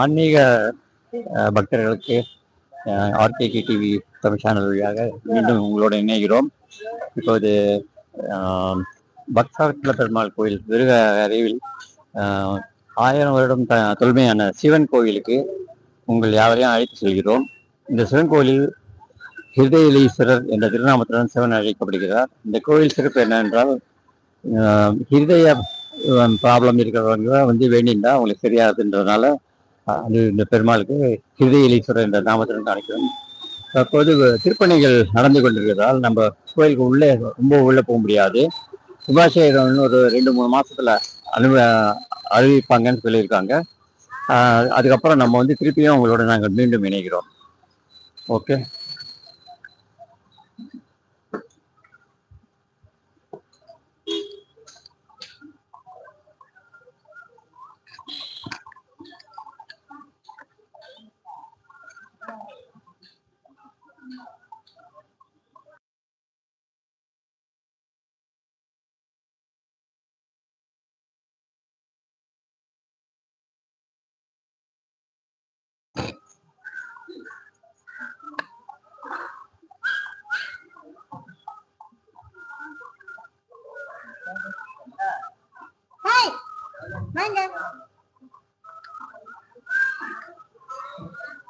ஆன்மீக பக்தர்களுக்கு ஆர்கேகே TV Tamil channel வழியாக மீண்டும் உங்களோட இணைகிறோம். இப்போது ஆஹ் பெருமாள் கோயில் விருக அருகில் ஆஹ் ஆயிரம் வருடம் த தொன்மையான சிவன் கோயிலுக்கு உங்கள் யாவரையும் அழைத்து செல்கிறோம். இந்த சிவன் கோயிலில் ஹிருதயலீஸ்வரர் என்ற திருநாமத்துடன் சிவன் அழைக்கப்படுகிறார். இந்த கோயில் சிறப்பு என்னவென்றால் ஹிருதய ப்ராப்ளம் இருக்கிறவங்க வந்து வேண்டியிருந்தா அவங்களுக்கு சரியாதுன்றதுனால அது இந்த பெருமாளுக்கு ஹிருதயலீஸ்வரர் என்ற நாமத்துடன் காணிக்கிறோம் தற்போது திருப்பணிகள் நடந்து கொண்டிருக்கிறதால் நம்ம கோயிலுக்கு உள்ளே ரொம்ப உள்ளே போக முடியாது. கும்பாபிஷேகம் ஒரு ரெண்டு மூணு மாதத்தில் அனு அறிவிப்பாங்கன்னு சொல்லியிருக்காங்க. அதுக்கப்புறம் நம்ம வந்து திருப்பியும் உங்களோட நாங்கள் மீண்டும் இணைகிறோம். ஓகே?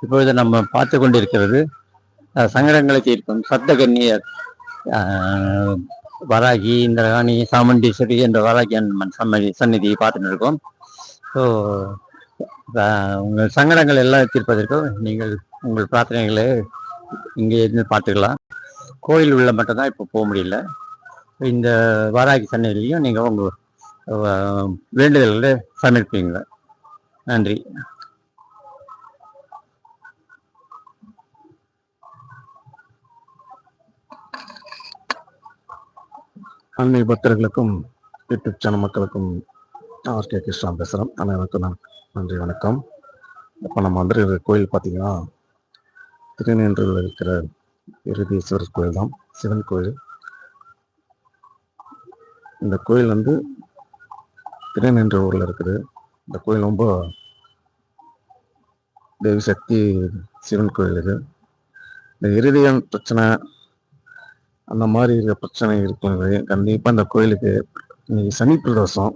இப்பொழுது நம்ம பார்த்து கொண்டிருக்கிறது சங்கடங்களை தீர்க்கும் சப்தகன்னியர் அஹ், வராகி இந்திரகாணி சாமுண்டீஸ்வரி என்ற வராகி அம்மன் சம்மதி சந்நிதியை பார்த்துட்டு இருக்கோம். ஸோ உங்கள் சங்கடங்கள் எல்லாம் தீர்ப்பதற்கும் நீங்கள் உங்கள் பிரார்த்தனைகளை இங்கே இருந்து பார்த்துக்கலாம். கோயில் உள்ள மட்டும்தான் இப்போ போக முடியல. இந்த வாராகி சன்னதியிலையும் நீங்கள் உங்கள் வேண்டுதல்களை சமர்ப்பீங்க நன்றி. அன்னை பக்தர்களுக்கும் யூடியூப் சேனல் மக்களுக்கும் ஆர்கே கிருஷ்ணா பேசுகிறேன் அனைவருக்கும் நான் நன்றி வணக்கம். இப்போ நம்ம வந்துருக்கிற கோயில் பார்த்தீங்கன்னா திருநென்றில் இருக்கிற இறுதீஸ்வரர் கோயில் தான் சிவன் கோயில். இந்த கோயில் வந்து திருநென்ற ஊரில் இருக்குது. இந்த கோயில் ரொம்ப தேவி சக்தி சிவன் கோயில் இது. இந்த இருதயம் பிரச்சனை அந்த மாதிரி இருக்கிற பிரச்சனை இருக்கும் கண்டிப்பாக இந்த கோயிலுக்கு இன்னைக்கு சனி பிரதோஷம்.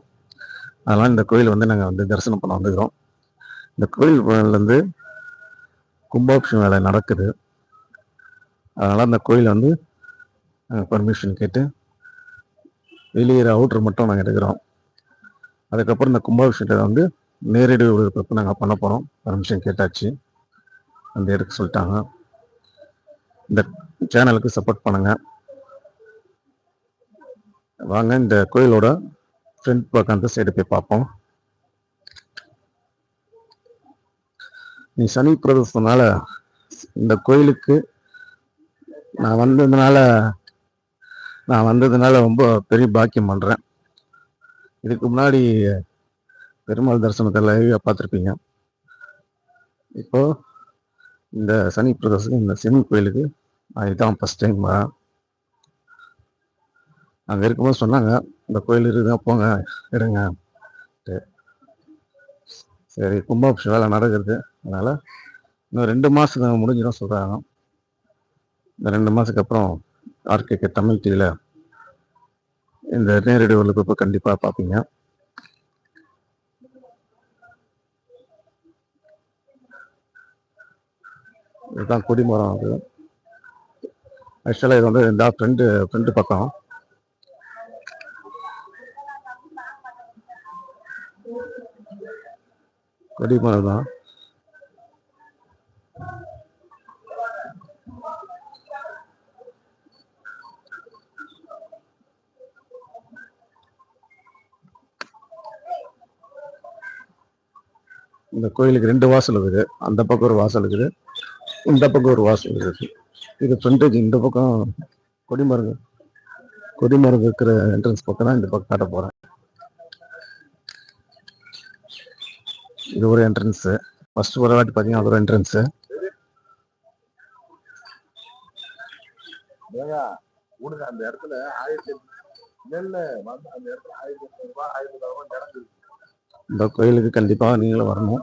அதனால் இந்த கோயில் வந்து நாங்கள் வந்து தரிசனம் பண்ண வந்துக்கிறோம். இந்த கோயில் வந்து கும்பாபிஷேகம் வேலை நடக்குது. அதனால் அந்த கோயில் வந்து நாங்கள் பர்மிஷன் கேட்டு வெளியேற அவுட்ரு மட்டும் நாங்கள் எடுக்கிறோம். அதுக்கப்புறம் இந்த கும்பாபிஷேகத்தை வந்து நேரடி ஒளிபரப்பு நாங்கள் பண்ண போகிறோம் பர்மிஷன் கேட்டாச்சு. அந்த எடுக்க சொல்லிட்டாங்க. இந்த சேனலுக்கு சப்போர்ட் பண்ணுங்கள் வாங்க இந்த கோயிலோட ஃப்ரண்ட் பக்கம் அந்த சைடு போய் பார்ப்போம். நீ சனி பிரதேசத்தினால இந்த கோயிலுக்கு நான் வந்ததுனால நான் வந்ததுனால ரொம்ப பெரிய பாக்கியம் பண்ணுறேன் இதுக்கு முன்னாடி பெருமாள் தரிசனத்தை லைவாக பார்த்துருப்பீங்க. இப்போ இந்த சனி பிரதோஷம் இந்த சிவன் கோயிலுக்கு நான் இதுதான் ஃபர்ஸ்ட் டைம் வரேன் அங்கே இருக்கும்போது சொன்னாங்க இந்த கோயில் இருக்குதான் போங்க இருங்க. சரி கும்பாபிஷம் வேலை நடக்குது. அதனால் இன்னும் ரெண்டு மாதத்துக்கு முடிஞ்சிடும் சொல்கிறாங்க இந்த ரெண்டு மாதத்துக்கு அப்புறம் ஆர்கேகே தமிழ் டிவியில் இந்த நேரடி ஒளிபரப்பு கண்டிப்பாக பார்ப்பீங்க. இதுதான் கொடிமரம் அது. ஆக்சுவலாக இது வந்து இந்த ஃப்ரெண்டு ஃப்ரெண்டு பக்கம். கொடிமரம் தான் இந்த கோயிலுக்கு ரெண்டு வாசல் இருக்குது. அந்த பக்கம் ஒரு வாசல் இருக்குது. இந்த பக்கம் ஒரு வாசல் இருக்குது. இது ஃப்ரண்டேஜ் இந்த பக்கம் கொடிமரம் கொடிமரம் இருக்கிற என்ட்ரன்ஸ் பக்கம் தான் இந்த பக்கம் காட்ட போறேன். இது ஒரு என்ட்ரன்ஸ் ஃபர்ஸ்ட் ஒரு வாட்டி பார்த்தீங்கன்னா அது ஒரு என்ட்ரன்ஸ் உனக்கு அந்த இடத்துல ஆயிரத்தி நெல்ல வந்து அந்த இடத்துல ஆயிரத்தி எட்நூறு ரூபாய் ஆயிரத்தி ரூபாய் நடக்குது. இந்த கோயிலுக்கு கண்டிப்பாக நீங்களும் வரணும்.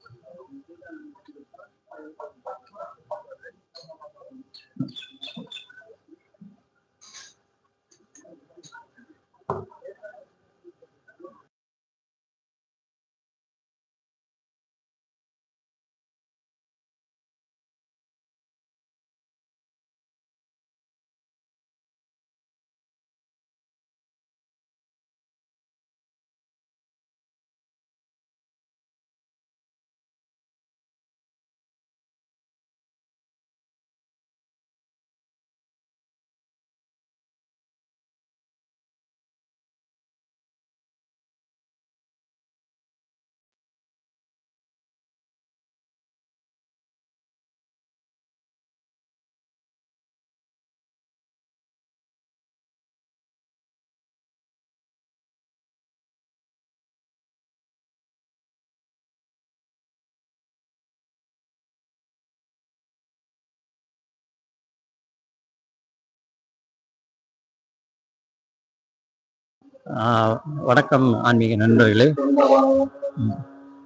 வணக்கம் ஆன்மீக நண்பர்களே.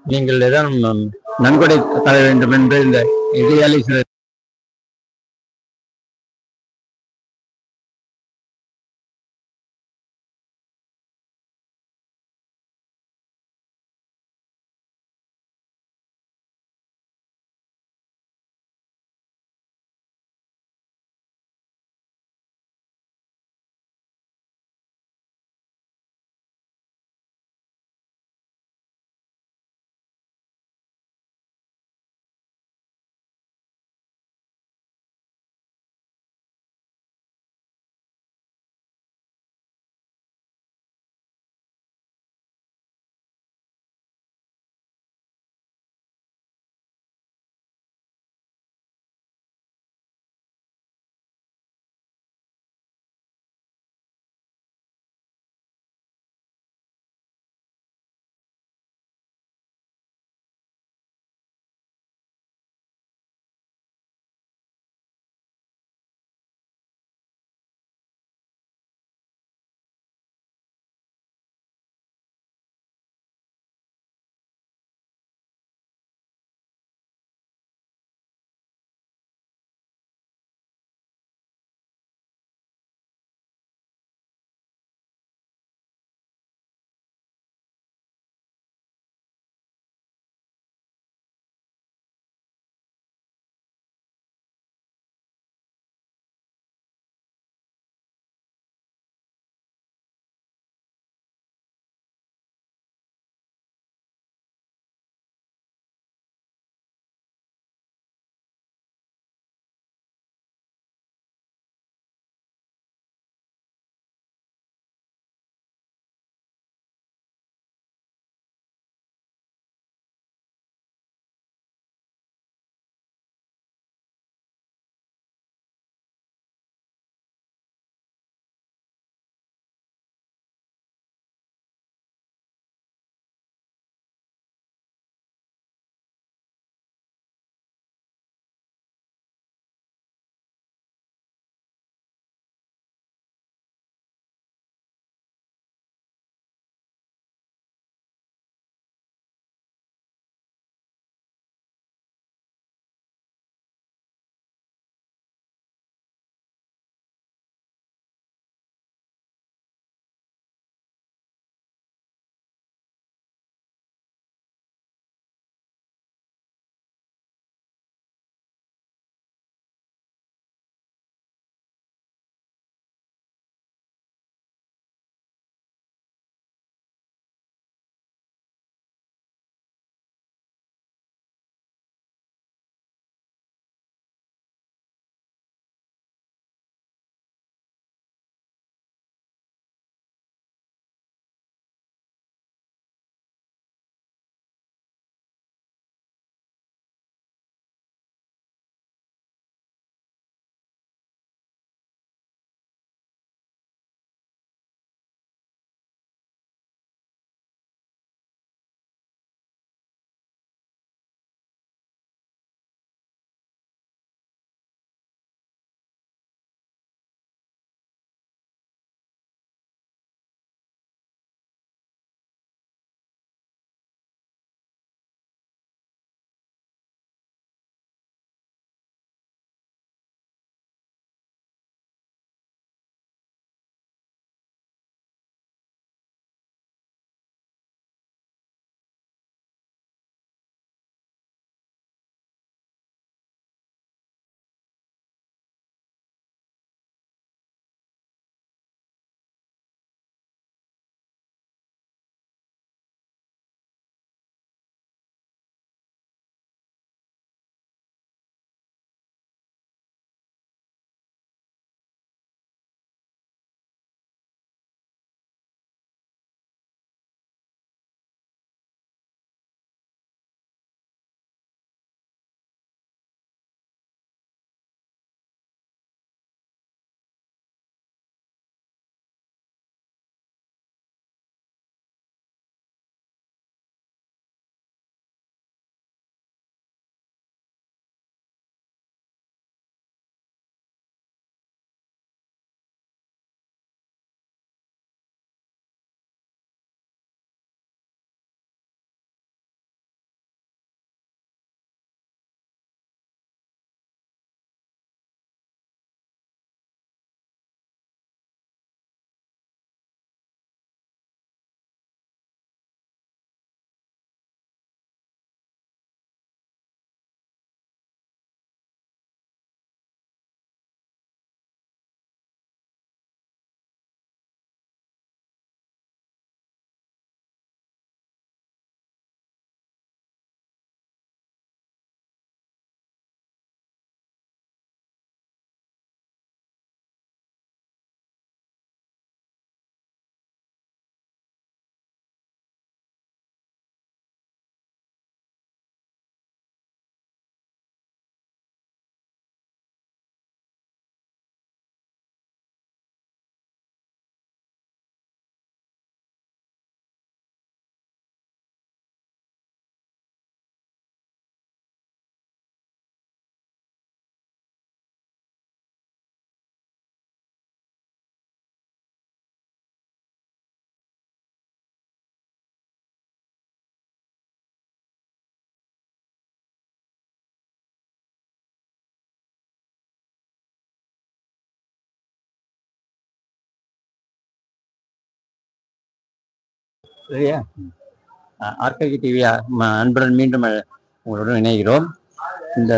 நீங்கள் ஏதாவது நன்கொடை தர வேண்டும் என்று இந்த இடையாளி சரியா ஆர்கேஜி டிவி அன்புடன் மீண்டும் உங்களுடன் இணைகிறோம். இந்த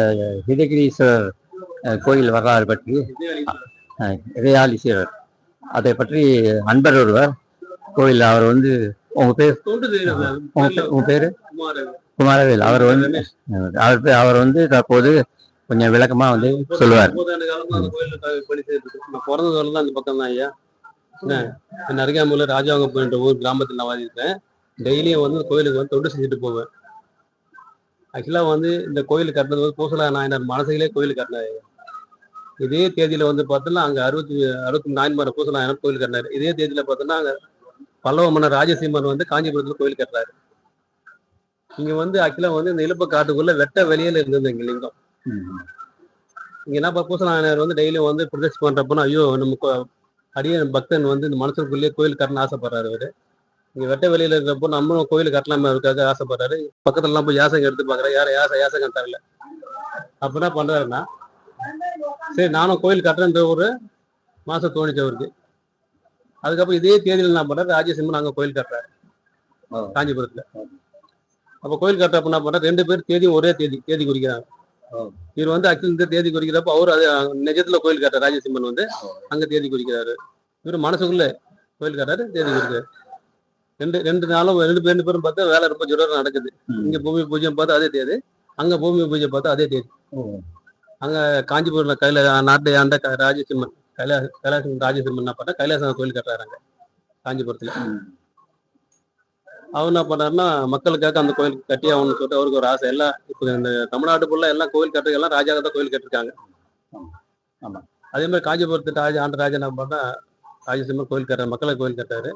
ஹிதகிரீஸ்வரர் கோயில் வரலாறு பற்றி அஹ், இறையாலீஸ்வரர் அதை பற்றி அன்பர் ஒருவர் கோயில் அவர் வந்து உங்க பேர்? உங்க பேரு? குமாரவேல். அவர் வந்து அவர் அவர் வந்து தற்போது கொஞ்சம் விளக்கமா வந்து சொல்லுவார். முப்பதாண்டு அந்த பிறந்ததுல தான் பக்கம் தான் ஐயா. என்ன? என் அருகாமையில் ராஜாவங்கப்பம் என்ற ஊர் கிராமத்தில் நான் வாழ்ந்துருக்கேன் டெய்லியும் வந்து கோயிலுக்கு வந்து தொண்டு செஞ்சுட்டு போவேன். ஆக்சுவலாக வந்து இந்த கோயில் கட்டினது வந்து பூசலா நாயனார் மனசிலே கோயில் கட்டினாரு. இதே தேதியில வந்து பார்த்தோம்னா அங்க அறுபத்தி அறுபத்தி நாயன்மார் பூசலா நாயனார் கோயில் கட்டினாரு. இதே தேதியில பார்த்தோம்னா அங்க பல்லவ மன்னர் ராஜசிம்மன் வந்து காஞ்சிபுரத்துல கோயில் கட்டுறாரு. இங்க வந்து ஆக்சுவலா வந்து இந்த இழுப்பு காட்டுக்குள்ள வெட்ட வெளியில இருந்தது இங்க லிங்கம். இங்க என்ன பூசநாயனர் வந்து டெய்லி வந்து ப்ரொஜெக்ட் பண்றப்போ ஐயோ நம்ம அடியே பக்தன் வந்து இந்த மனசுக்குள்ளேயே கோயில் கட்டணும் ஆசைப்படுறாரு அவரு இங்க வெட்ட வெளியில இருக்கிறப்போ நம்மளும் கோயில் கட்டலாம இருக்காக ஆசைப்படுறாரு. பக்கத்துல எல்லாம் போய் யாசகம் எடுத்து பாக்குறேன் யாரும் யாச யாசகம் தரல. அப்ப என்ன பண்றாருன்னா சரி நானும் கோயில் கட்டுறேன்ற ஒரு மாசம் தோணுச்சு அவருக்கு. அதுக்கப்புறம் இதே தேதியில என்ன பண்றாரு ராஜசிம்மன் அங்க கோயில் கட்டுறாரு. காஞ்சிபுரத்துல. அப்ப கோயில் கட்டுறப்ப என்ன பண்றாரு ரெண்டு பேர் தேதியும் ஒரே தேதி தேதி குறிக்கிறாங்க. இவர் வந்து ஆக்சுவலி இந்த தேதி குறிக்கிறப்ப அவர் அது நிஜத்துல கோயில் கட்டுற ராஜசிம்மன் வந்து அங்க தேதி குறிக்கிறாரு இவர் மனசுக்குள்ள கோயில் கட்டுறாரு தேதி குறிக்கிறாரு ரெண்டு ரெண்டு நாளும் ரெண்டு ரெண்டு பேரும் பார்த்தா வேலை ரொம்ப ஜுரம் நடக்குது. இங்க பூமி பூஜை பார்த்தா அதே தேதி அங்க பூமி பூஜை பார்த்தா அதே தேதி. அங்க காஞ்சிபுரம்ல கையில நாட்டை ஆண்ட ராஜசிம்மன் கைலாச கைலாசம் ராஜசிம்மன் என்ன பண்ணா கைலாசம் கோயில் கட்டுறாங்க காஞ்சிபுரத்துல. அவர் என்ன பண்ணாருன்னா மக்களுக்காக அந்த கோயில் கட்டி ஆகணும்னு சொல்லிட்டு அவருக்கு ஒரு ஆசை. எல்லாம் இப்போ இந்த தமிழ்நாட்டு ஃபுல்லா எல்லாம் கோயில் கட்டுறது எல்லாம் ராஜா தான் கோயில் கட்டிருக்காங்க. ஆமா. அதே மாதிரி காஞ்சிபுரத்து ராஜா ஆண்ட ராஜா என்ன பண்ணா ராஜசிம்மன் கோயில் கட்டுறாரு மக்களை கோயில் கட்டாரு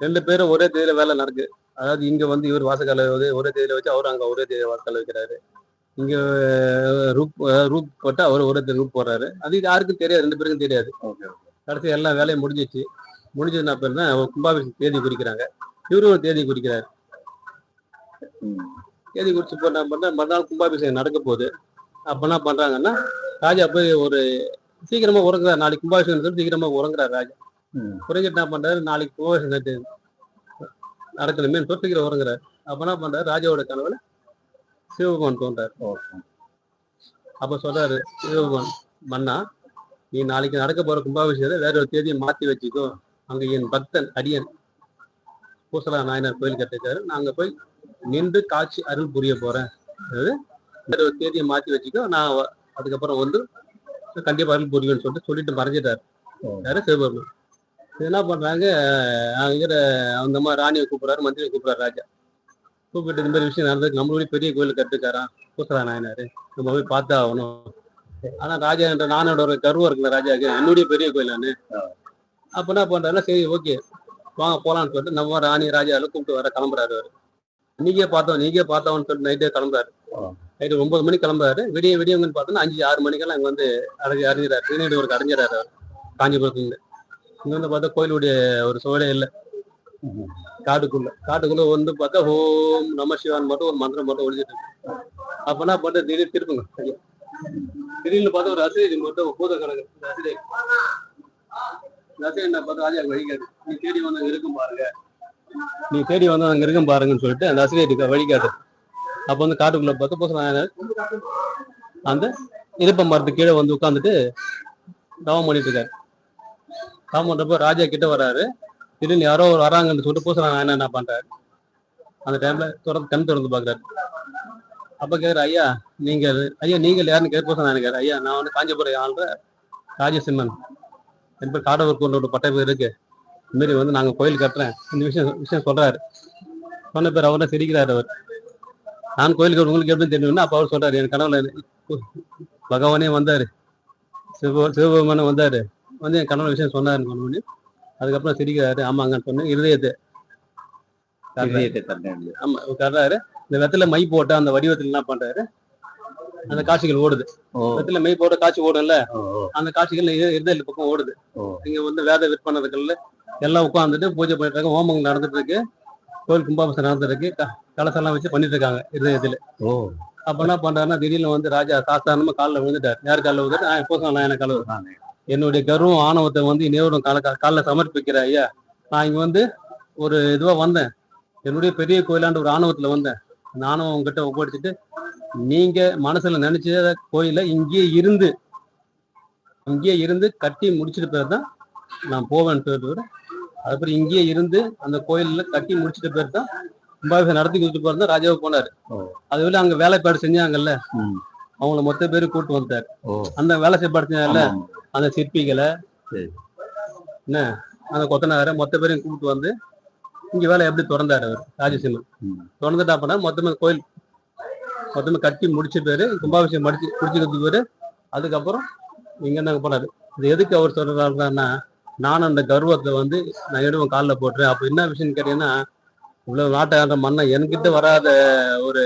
ரெண்டு பேரும் ஒரே தேதியில வேலை நடக்கு. அதாவது இங்க வந்து இவர் வாசக்கால வந்து ஒரே தேதியில வச்சு அவர் அங்க ஒரே தேதி வாசக்கால வைக்கிறாரு. இங்க ரூப் ரூப் போட்டு அவர் ஒரே தேதி ரூப் போடுறாரு. அது யாருக்கும் தெரியாது ரெண்டு பேருக்கும் தெரியாது. கடைசி எல்லா வேலையும் முடிஞ்சிச்சு. முடிஞ்சது என்ன பேருனா கும்பாபிஷேகம் தேதி குறிக்கிறாங்க. இவரும் ஒரு தேதி குறிக்கிறாரு. தேதி குறிச்சு போட்டு என்ன பண்ணா மறுநாள் கும்பாபிஷேகம் நடக்க போகுது. அப்ப என்ன பண்றாங்கன்னா ராஜா போய் ஒரு சீக்கிரமா உறங்குறாரு. நாளைக்கு கும்பாபிஷேகம் சொல்லி சீக்கிரமா உறங்குறாரு ராஜா. உறங்கிட்டு என்ன பண்றாரு நாளைக்கு கும்பாபிஷேகம் நடக்கணுமே சீக்கிரம் உறங்குறாரு. அப்ப என்ன பண்றாரு ராஜாவோட கனவுல சிவபெருமான் தோன்றாரு. அப்ப சொல்றாரு சிவபெருமான் மன்னா நீ நாளைக்கு நடக்க போற கும்பாபிஷேகத்தை வேற ஒரு தேதியை மாத்தி வச்சுக்கோ. அங்க என் பக்தன் அடியன் பூசலா நாயனார் கோயில் கட்டிருக்காரு நாங்க போய் நின்று காட்சி அருள் புரிய போறேன். அதாவது ஒரு தேதியை மாத்தி வச்சுக்கோ நான் அதுக்கப்புறம் வந்து கண்டிப்பா அருள் புரியும்னு சொல்லிட்டு சொல்லிட்டு மறைஞ்சிட்டாரு. யாரும் சிவபெருமான். என்ன பண்றாங்க? அங்கிற அந்த மாதிரி ராணியை கூப்பிடுறாரு மந்திரியை கூப்பிடுறாரு ராஜா. கூப்பிட்டு இந்த மாதிரி விஷயம் நடந்தது நம்மளுடைய பெரிய கோயில் கட்டுக்காரா பூசலா நாயனாரு. நம்ம போய் பார்த்தா ஆகணும். ஆனா ராஜா என்ற நானோட ஒரு கருவம் இருக்குல்ல ராஜாக்கு என்னுடைய பெரிய கோயில் நானு அப்ப என்ன பண்றாருன்னா சரி ஓகே வாங்க போலாம்னு சொல்லிட்டு நம்ம ராணி ராஜா எல்லாம் கூப்பிட்டு வர கிளம்புறாரு அவரு. நீங்க பார்த்தோம் நீங்க பார்த்தோம்னு சொல்லிட்டு நைட்டே கிளம்புறாரு. நைட்டு ஒன்பது மணிக்கு கிளம்புறாரு. விடிய விடியவங்கன்னு பார்த்தோன்னா அஞ்சு ஆறு மணிக்கெல்லாம் இங்க வந்து அடைஞ்சு அறிஞ்சிடாரு திருநெல்வேலிக்கு அடைஞ்சிடாரு அவர். காஞ்சிபுரத்துல இருந்து இங்க வந்து பார்த்தா கோயிலுடைய ஒரு சோழே இல்லை. காட்டுக்குள்ள காட்டுக்குள்ள வந்து பார்த்தா ஓம் நம சிவான் மட்டும் ஒரு மந்திரம் மட்டும் ஒழிச்சிட்டு இருக்கு. அப்ப என்ன பண்ண திடீர் திருப்புங்க. திடீர்னு பார்த்தா ஒரு அசிரி மட்டும் பூத கணக்கு அசிரி இந்த என்ன பார்த்தா ராஜா வழிகாது நீ தேடி வந்து அங்க இருக்கும் பாருங்க. நீ தேடி வந்து அங்கே இருக்கும் பாருங்கன்னு சொல்லிட்டு அந்த அசிரியருக்கு வழிகாட்டு. அப்ப வந்து காட்டுக்குள்ள பார்த்து பூச அந்த இருப்ப மரத்து கீழே வந்து உட்காந்துட்டு தவம் பண்ணிட்டு இருக்காரு. தவம் பண்றப்ப ராஜா கிட்ட வராரு திடீர்னு யாரோ ஒரு வராங்கன்னு சொல்லிட்டு பூச நான் என்ன பண்றாரு? அந்த டைம்ல திறந்து கண் திறந்து பாக்குறாரு அப்ப கேக்குற ஐயா நீங்க ஐயா நீங்கள் யாருன்னு கேட்க பூச ஐயா நான் வந்து காஞ்சிபுரம் ஆள்ற ராஜசிம்மன். என் பேர் காடவர் ஒரு பட்டை பேர் இருக்கு. இந்த மாதிரி வந்து நாங்க கோயில் கட்டுறேன். இந்த விஷயம் விஷயம் சொல்றாரு. சொன்ன பேர் அவரை சிரிக்கிறாரு அவர். நான் கோயிலுக்கு உங்களுக்கு எப்படி தெரியும்னா அப்ப அவர் சொல்றாரு என் கனவுல பகவானே வந்தாரு. சிவ சிவபெருமானே வந்தாரு. வந்து என் கனவுல விஷயம் சொன்னாரு சொன்னோடனே அதுக்கப்புறம் சிரிக்கிறாரு. ஆமாங்கன்னு சொன்னேன். இருதயத்தை ஆமா கர்றாரு. இந்த வெத்தில மை போட்ட அந்த வடிவத்துல என்ன பண்றாரு. அந்த காட்சிகள் ஓடுது. வெத்தில மை போட்ட காட்சி ஓடும்ல? அந்த காட்சிகள் இரு- இருதய பக்கம் ஓடுது. இங்க வந்து வேத விற்பனர்கள்ல எல்லாம் உட்காந்துட்டு பூஜை பண்ணிட்டு இருக்காங்க ஹோமங்கள் நடந்துட்டு இருக்கு கோயில் கும்பாபிஷேகம் நடந்துட்டு இருக்கு கலசெல்லாம் வச்சு பண்ணிட்டு இருக்காங்க இருதயத்துல அப்ப என்ன பண்றாருன்னா திடீர்னு வந்து ராஜா சாஸ்தாரணமா காலில் விழுந்துட்டார். யார் காலில் விழுந்துட்டு நான் எப்போ நான் எனக்கு நானே. என்னுடைய கர்வம் ஆணவத்தை வந்து இன்னொரு கால காலில் சமர்ப்பிக்கிற ஐயா. நான் இங்க வந்து ஒரு இதுவா வந்தேன். என்னுடைய பெரிய கோயிலாண்டு ஒரு ஆணவத்துல வந்தேன். அந்த ஆணவம் உங்ககிட்ட ஒப்படைச்சிட்டு நீங்க மனசுல நினைச்ச கோயில இங்கேயே இருந்து இங்கேயே இருந்து கட்டி முடிச்சிட்டு பேர் தான் நான் போவேன் தவிர அதுக்கப்புறம் இங்கேயே இருந்து அந்த கோயில்ல கட்டி முடிச்சிட்டு பேர் தான் கும்பாபிஷேகம் நடத்தி கொடுத்துட்டு போறது தான் ராஜாவை போனாரு ஓ. அதுவே அங்க வேலைப்பாடு செஞ்சாங்கல்ல. அவங்கள மொத்த பேரு கூட்டு வந்துட்டாரு ஓ அந்த வேலை செய்யப்பாடு செஞ்சாங்கல்ல. அந்த சிற்பிகளை. என்ன அந்த கொத்தனாரை மொத்த பேரையும் கூப்பிட்டு வந்து இங்க வேலை எப்படி திறந்தாரு அவர் ராஜசிம்மன் ம். திறந்துட்டா பண்ணா மொத்தமே கோயில் மொத்தமே கட்டி முடிச்ச பேரு கும்பாபிஷேகம் முடிச்சு முடிச்சு கொடுத்த பேரு அதுக்கப்புறம் இங்க இருந்தாங்க போனாரு. இது எதுக்கு அவர் சொல்றாருன்னா நான் அந்த கர்வத்தை வந்து நான் எடுவேன் காலில் போட்டுறேன். அப்ப என்ன விஷயம்னு கேட்டீங்கன்னா இவ்வளவு நாட்டாண்ட மண்ணை என்கிட்ட வராத ஒரு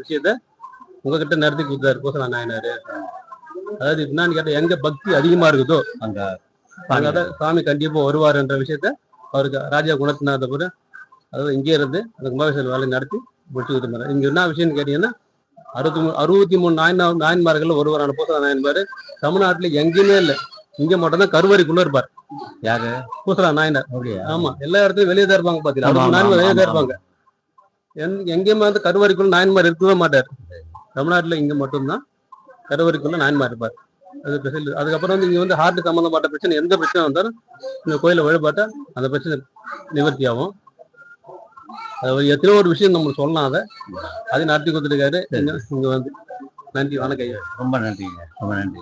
விஷயத்த உங்ககிட்ட நடத்தி கொடுத்தாரு. கோசலா நாயனாரு. அதாவது என்னன்னு கேட்டா எங்க பக்தி அதிகமா இருக்குதோ அங்க அதான் சாமி கண்டிப்பா வருவாருன்ற விஷயத்த அவருக்கு ராஜா குணத்தினாத பிறகு அதாவது இங்கே இருந்து அந்த கும்பாபிஷேக வேலை நடத்தி முடிச்சு கொடுத்துருந்தாரு இங்க என்ன விஷயம்னு கேட்டீங்கன்னா அறுபத்தி மூணு அறுபத்தி மூணு நாயனா நாயன்மார்கள் ஒருவரான பூசலா நாயன்மாரு தமிழ்நாட்டுல எங்கேயுமே இல்லை. இங்க மட்டும்தான் கருவறைக்குள்ள இருப்பார். யாரு? பூசலா நாயனார் ஆமா. எல்லா இடத்துலயும் வெளியே தான் இருப்பாங்க ஆமா, நாயன்மார் வெளியே தான் இருப்பாங்க. எங்க- எங்கேயுமே வந்து கருவறைக்குள்ள நாயன்மார் இருக்கவே மாட்டார். தமிழ்நாட்டுல இங்க மட்டும்தான் கருவறைக்குள்ள நாயன்மார் இருப்பார். அது பிரச்சனை அதுக்கப்புறம் வந்து இங்க வந்து ஹார்ட் சம்பந்தப்பட்ட பிரச்சனை எந்த பிரச்சனை வந்தாலும் இந்த கோயிலை வழிபாட்டா அந்த பிரச்சனை நிவர்த்தி ஆகும். அது எத்தனையோ ஒரு விஷயம் நம்ம சொல்லலாம் அதை. அதையும் நடத்தி கொடுத்துருக்காரு. இங்க வந்து நன்றி வணக்கம் ஐயா. ரொம்ப நன்றிங்க. ரொம்ப நன்றி.